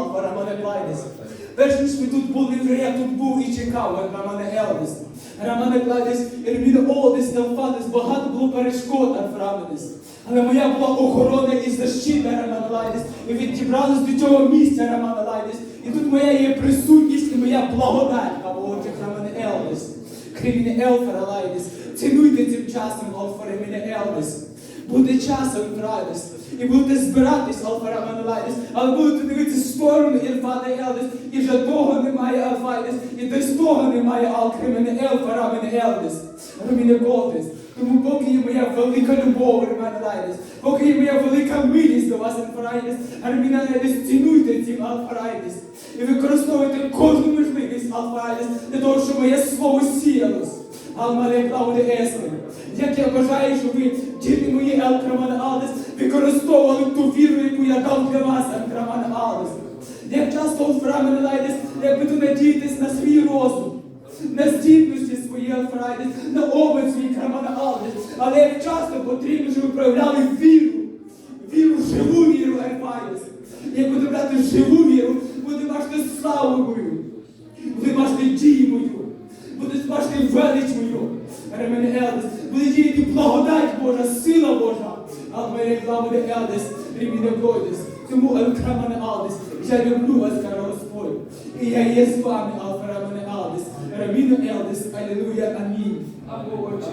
Алфа Рамане Клайдес. Перш ніж ми тут були, вже я тут був і чекав Рамане Елдес. Рамане Клайдес, Ерміна Олдес, Делфадес, багато було перешкод Раманес. Але моя була охорона і защита Рамана Лайдес. І відібрались до цього місця Рамана Лайдес. І тут моя є присутність і моя благодать, або отже Рамане Елдес. Креміне Елфера Лайдес. Цінуйте цим часом Алфареміне Елдес. Буде часом Радіс. І будете збиратись Алфара Манелайдес, але будете дивитися в сторону Ірфана Елдес, і вже того немає Алфайдес, і десь того немає Алкремене Елфара Мене Елдес, Роміне Голдес. Тому поки є моя велика любов, Романелайдес, поки є моя велика милість до вас, Алфарайдес, Армінелайдес, цінуйте цим Алфарайдес. І використовуйте кожну можливість Алфарайдес для того, щоб моє слово сіялось. Алмале Клауде Если. Як я бажаю, щоб ви, діти мої Елкраман Алдес, використовували ту віру, яку я дав для вас, Елкраман Алдес. Як часто у Фрамен Лайдес, як ви тут надієтесь на свій розум, на здібності свої Алфрайдес, на обид свій Краман Алдес, але як часто потрібно, щоб ви проявляли віру, віру, живу віру Альфайдес. Як будете брати живу віру, будете бачити славу мою, будете бачити дію мою буде бачити велич мою. Ремене Елдес, буде діяти благодать Божа, сила Божа. А в мене буде Елдес, рівні Годес, Тому Елкрамане Алдес, я люблю вас, каже Господь. І я є з вами, Алфарамане Алдес. Реміне Елдес, Алілуя, Амінь. Або Отче,